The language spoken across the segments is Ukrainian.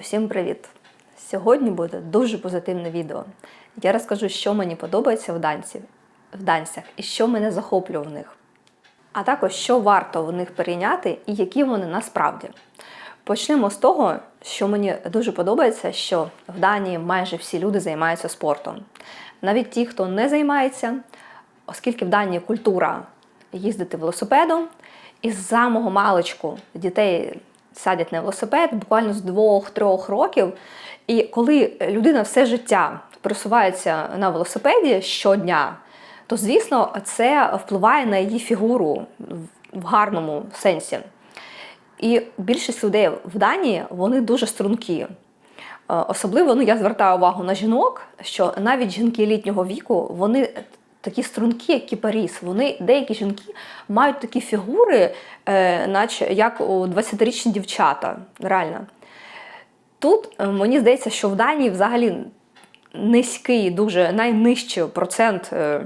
Всім привіт! Сьогодні буде дуже позитивне відео. Я розкажу, що мені подобається в данців, в данцях і що мене захоплює в них. А також що варто в них перейняти і які вони насправді. Почнемо з того, що мені дуже подобається, що в Данії майже всі люди займаються спортом. Навіть ті, хто не займається, оскільки в Данії культура їздити велосипедом, і з самого маличку дітей садять на велосипед буквально з двох-трьох років. І коли людина все життя пересувається на велосипеді щодня, то звісно це впливає на її фігуру в гарному сенсі. І більшість людей в Данії вони дуже стрункі. Е, Особливо ну, я звертаю увагу на жінок, що навіть жінки літнього віку вони такі стрункі, як кіпаріс. Вони деякі жінки мають такі фігури, е, наче як у 20-річні дівчата. Реально. Тут е, мені здається, що в Данії взагалі низький, дуже найнижчий процент е,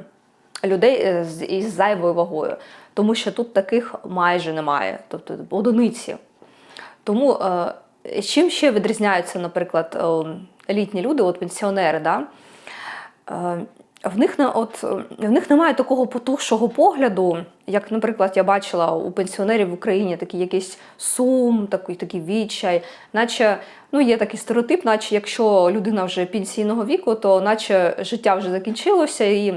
людей е, з- із зайвою вагою, тому що тут таких майже немає, тобто одиниці. Тому е, чим ще відрізняються, наприклад, е, літні люди, от пенсіонери, да? В них, не- от, в них немає такого потухшого погляду, як, наприклад, я бачила у пенсіонерів в Україні такий якийсь сум, такий, такий відчай, наче ну, є такий стереотип, наче якщо людина вже пенсійного віку, то наче життя вже закінчилося і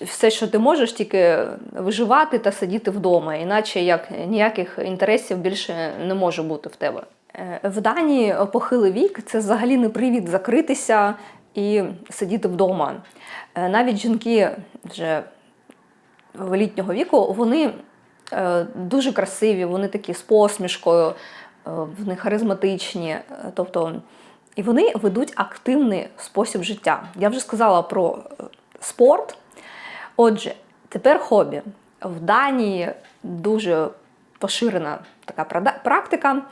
все, що ти можеш, тільки виживати та сидіти вдома, іначе як ніяких інтересів більше не може бути в тебе. Е, В Данії похилий вік це взагалі не привід закритися і сидіти вдома. Е, Навіть жінки вже літнього віку, вони е, дуже красиві, вони такі з посмішкою, е, вони харизматичні. Тобто, і вони ведуть активний спосіб життя. Я вже сказала про спорт. Отже, тепер хобі. В Данії дуже поширена така практика.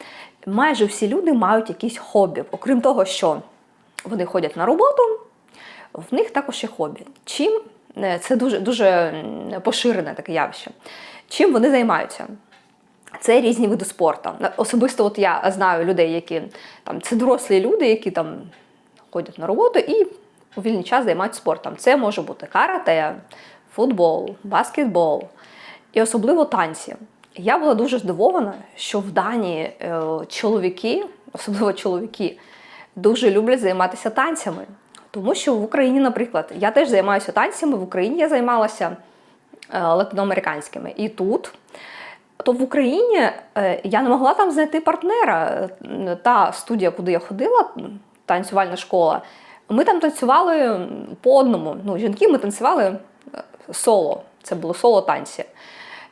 Майже всі люди мають якісь хобі. Окрім того, що вони ходять на роботу, в них також є хобі. Чим Е, це дуже, дуже поширене таке явище. Чим вони займаються? Це різні види спорту. Особисто от я знаю людей, які там це дорослі люди, які там ходять на роботу і у вільний час займаються спортом. Це може бути карате, футбол, баскетбол і особливо танці. Я була дуже здивована, що в Данії е, чоловіки, особливо чоловіки, дуже люблять займатися танцями. Тому що в Україні, наприклад, я теж займаюся танцями, в Україні я займалася е, латиноамериканськими. І тут, то в Україні е, я не могла там знайти партнера. Е, Та студія, куди я ходила, танцювальна школа, ми там танцювали по одному. Ну, жінки ми танцювали соло. Це було соло танці.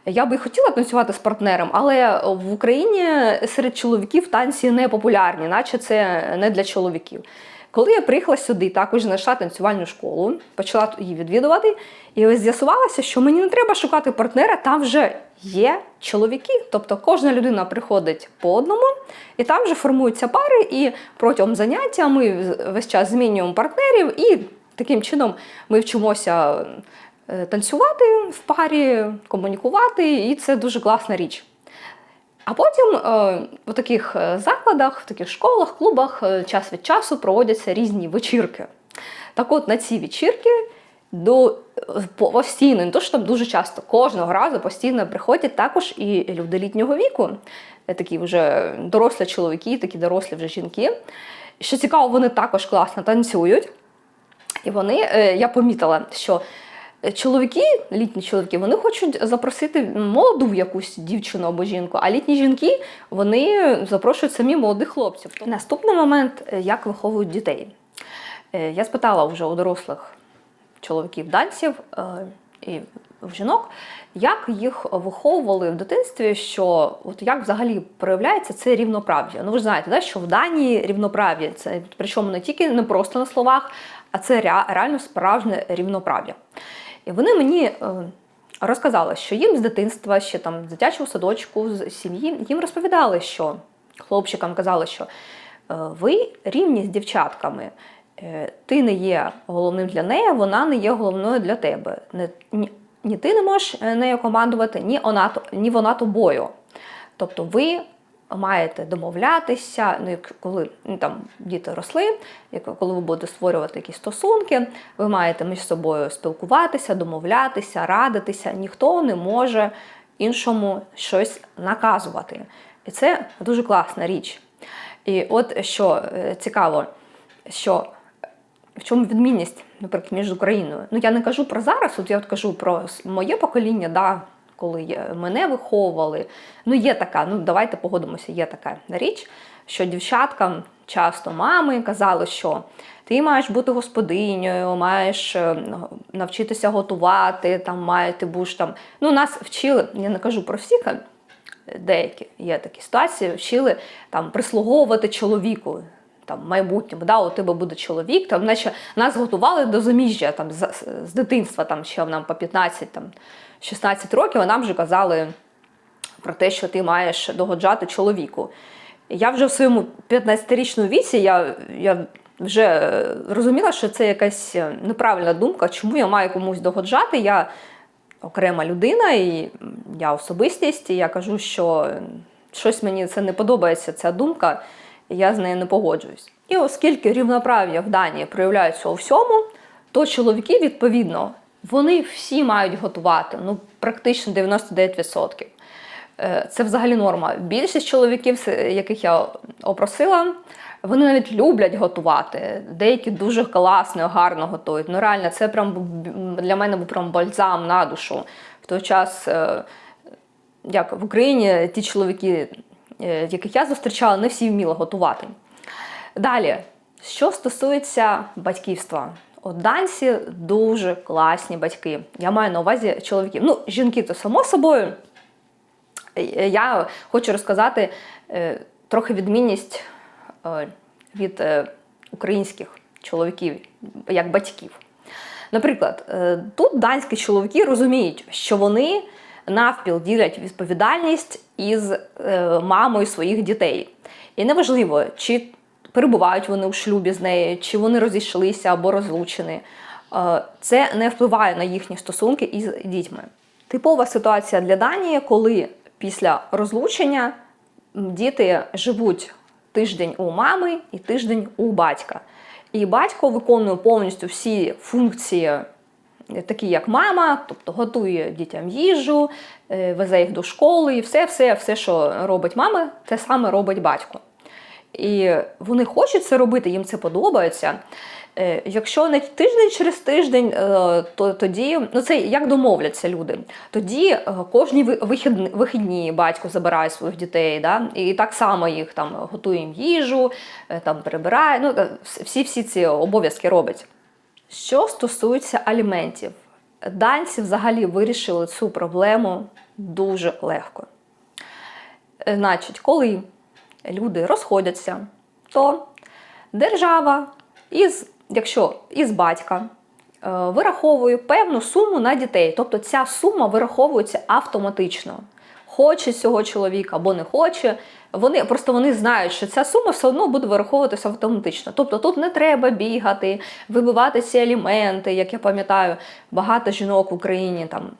Я би хотіла танцювати з партнером, але в Україні серед чоловіків танці не популярні, наче це не для чоловіків. Коли я приїхала сюди, також знайшла танцювальну школу, почала її відвідувати, і ось з'ясувалося, що мені не треба шукати партнера, там вже є чоловіки. Тобто кожна людина приходить по одному, і там вже формуються пари, і протягом заняття ми весь час змінюємо партнерів, і таким чином ми вчимося танцювати в парі, комунікувати, і це дуже класна річ. А потім е, в таких е, закладах, в таких школах, клубах е, час від часу проводяться різні вечірки. Так от на ці вечірки до е, постійно, не то що там дуже часто, кожного разу постійно приходять також і люди літнього віку, е, такі вже дорослі чоловіки, такі дорослі вже жінки. Що цікаво, вони також класно танцюють. І вони, е, я помітила, що чоловіки, літні чоловіки, вони хочуть запросити молоду якусь дівчину або жінку, а літні жінки вони запрошують самі молодих хлопців. Наступний момент, е, як виховують дітей. Е, Я спитала вже у дорослих чоловіків данців е, і в жінок, як їх виховували в дитинстві, що от як взагалі проявляється це рівноправ'я. Ну ви ж знаєте, да, що в Данії рівноправ'я це причому не тільки не просто на словах, а це реально справжнє рівноправ'я. І вони мені е, розказали, що їм з дитинства, ще там з дитячого садочку, з сім'ї, їм розповідали, що хлопчикам казали, що е, ви рівні з дівчатками. Е, Ти не є головним для неї, вона не є головною для тебе. Ні, ні ти не можеш нею командувати, ні вона, ні вона тобою. Тобто ви маєте домовлятися, ну, як коли ну, там діти росли, як коли ви будете створювати якісь стосунки, ви маєте між собою спілкуватися, домовлятися, радитися. Ніхто не може іншому щось наказувати. І це дуже класна річ. І от що е, цікаво, що в чому відмінність, наприклад, між Україною? Ну я не кажу про зараз, от я от кажу про моє покоління, да, коли мене виховували. Ну, є така, ну давайте погодимося, є така річ, що дівчаткам часто мами казали, що ти маєш бути господинею, маєш е, навчитися готувати, там має, ти будеш там. Ну, нас вчили, я не кажу про всіх, деякі є такі ситуації, вчили там прислуговувати чоловіку. Там, майбутньому, да, у тебе буде чоловік, там, наче нас готували до заміжжя там, з, з дитинства, там, ще нам по 15, там, 16 років, а нам вже казали про те, що ти маєш догоджати чоловіку. Я вже в своєму 15-річному віці я, я вже е, розуміла, що це якась е, неправильна думка, чому я маю комусь догоджати. Я окрема людина, і я особистість, і я кажу, що щось мені це не подобається, ця думка, я з нею не погоджуюсь. І оскільки рівноправ'я в Данії проявляється у всьому, то чоловіки, відповідно, вони всі мають готувати, ну практично 99%. Е, Це взагалі норма. Більшість чоловіків, яких я опросила, вони навіть люблять готувати. Деякі дуже класно, гарно готують. Ну реально, це прям для мене був прям бальзам на душу. В той час, е, як в Україні, ті чоловіки, яких я зустрічала, не всі вміли готувати. Далі, що стосується батьківства. От данці дуже класні батьки. Я маю на увазі чоловіків. Ну, жінки, то само собою. Е, Я хочу розказати е, трохи відмінність е, від е, українських чоловіків як батьків. Наприклад, е, тут данські чоловіки розуміють, що вони навпіл ділять відповідальність із е, мамою своїх дітей. І неважливо, чи перебувають вони у шлюбі з нею, чи вони розійшлися або розлучені. Е, Це не впливає на їхні стосунки із дітьми. Типова ситуація для Данії, коли після розлучення діти живуть тиждень у мами і тиждень у батька. І батько виконує повністю всі функції, такі як мама, тобто готує дітям їжу, е, везе їх до школи, і все, все, все, що робить мама, те саме робить батько. І вони хочуть це робити, їм це подобається. Е, Якщо не тиждень через тиждень, е, то тоді ну це як домовляться люди. Тоді кожні ви- вихідні, вихідні батько забирає своїх дітей, да? і так само їх там готує їм їжу, там прибирає. Ну всі всі ці обов'язки робить. Що стосується аліментів, данці взагалі вирішили цю проблему дуже легко. Значить, коли люди розходяться, то держава, із, якщо із батька, е, вираховує певну суму на дітей. Тобто ця сума вираховується автоматично. Хоче цього чоловіка або не хоче. Вони просто вони знають, що ця сума все одно буде вираховуватися автоматично. Тобто тут не треба бігати, вибивати ці аліменти, як я пам'ятаю, багато жінок в Україні там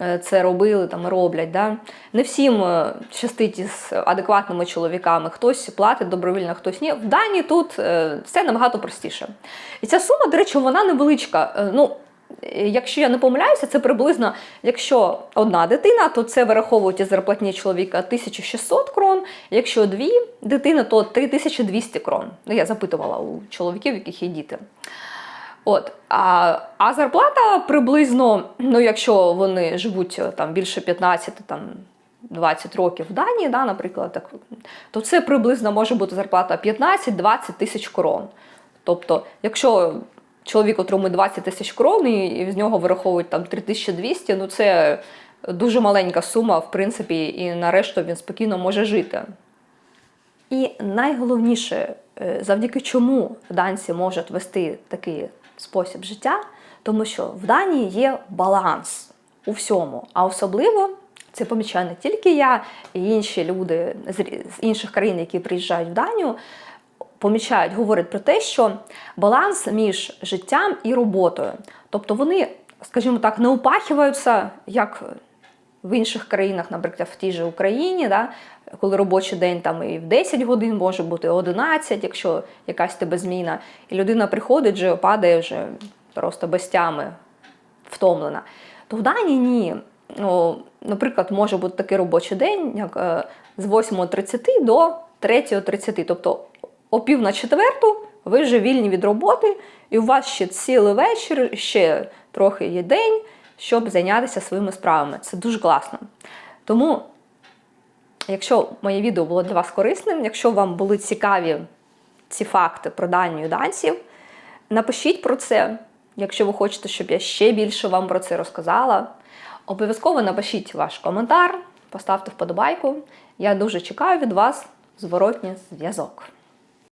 е, це робили там роблять. Да? Не всім е, щастить із адекватними чоловіками. Хтось платить добровільно, хтось ні. В Данії тут е, все набагато простіше. І ця сума, до речі, вона невеличка. Ну, Якщо я не помиляюся, це приблизно, якщо одна дитина, то це вираховують із зарплатні чоловіка 1600 крон. Якщо дві дитини, то 3200 крон. Ну, я запитувала у чоловіків, яких є діти. От, а, а зарплата приблизно, ну якщо вони живуть е, там більше 15, там 20 років в Данії, да, наприклад, так, то це приблизно може бути зарплата 15-20 тисяч крон. Тобто, якщо чоловік отримує 20 тисяч крон і, з нього вираховують там 3200, ну це дуже маленька сума, в принципі, і на решту він спокійно може жити. І найголовніше, е, завдяки чому данці можуть вести такий спосіб життя, тому що в Данії є баланс у всьому. А особливо це помічаю не тільки я, і інші люди з інших країн, які приїжджають в Данію, помічають, говорять про те, що баланс між життям і роботою. Тобто вони, скажімо так, не упахиваються як в інших країнах, наприклад, в тій же Україні, да, коли робочий день там і в 10 годин може бути 11, якщо якась тебе зміна, і людина приходить, вже падає вже просто без тями, втомлена. То в Данії ні. Ну, наприклад, може бути такий робочий день, як е, з 8.30 до 3.30. Тобто о пів на четверту ви вже вільні від роботи, і у вас ще цілий вечір, ще трохи є день, щоб зайнятися своїми справами. Це дуже класно. Тому, якщо моє відео було для вас корисним, якщо вам були цікаві ці факти про Данію данців, напишіть про це, якщо ви хочете, щоб я ще більше вам про це розказала. Обов'язково напишіть ваш коментар, поставте вподобайку. Я дуже чекаю від вас зворотній зв'язок.